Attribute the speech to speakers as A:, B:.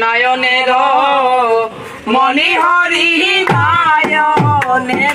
A: নয়নের হরি নয়নের নয়নের